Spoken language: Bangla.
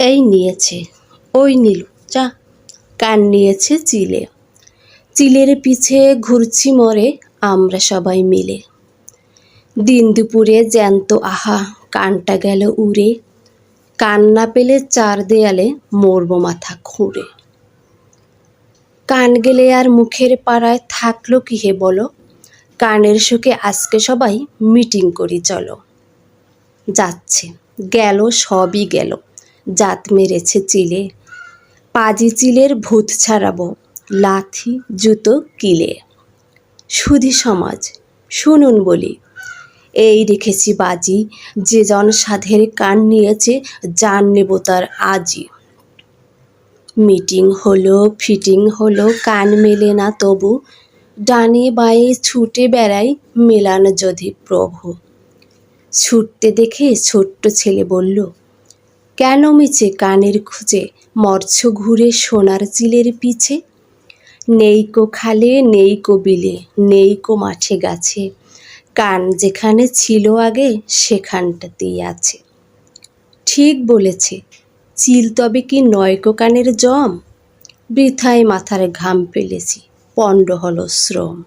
এই নিয়েছে, ওই নীলু, যা, কান নিয়েছে চিলে। চিলের পিছে ঘুরছি মরে আমরা সবাই মিলে। দিন দুপুরে জ্যান্ত আহা, কানটা গেল উড়ে। কান না পেলে চার দেয়ালে মরব মাথা খুঁড়ে। কান গেলে আর মুখের পাড়ায় থাকল কি হে বলো? কানের সুখে আজকে সবাই মিটিং করি চলো। যাচ্ছে, গেল, সবই গেল। জাত মেরেছে চিলে। পাজি চিলের ভূত ছাড়াবো, লাথি, জুতো, কিলে। সুধি সমাজ, শুনুন বলি, এই রেখেছি বাজি, যে জন সাধের কান নিয়েছে, জান নেব তার আজি। মিটিং হলো, ফিটিং হলো, কান মেলে না তবু, ডানে বায়ে ছুটে বেড়াই মেলান যদি প্রভু। ছুটতে দেখে ছোট্ট ছেলে বলল কেন মিছে কানের খুঁজে? মরছ ঘুরে সোনার চিলের পিছে। নেই কো খালে, নেই কো বিলে, নেই কো মাঠে গাছে। কান যেখানে ছিল আগে, সেখানটাতেই আছে। ঠিক বলেছে, চিল তবে কি নয়কো কানের জম? বৃথায় মাথার ঘাম ফেলেছি, পণ্ড হল শ্রম।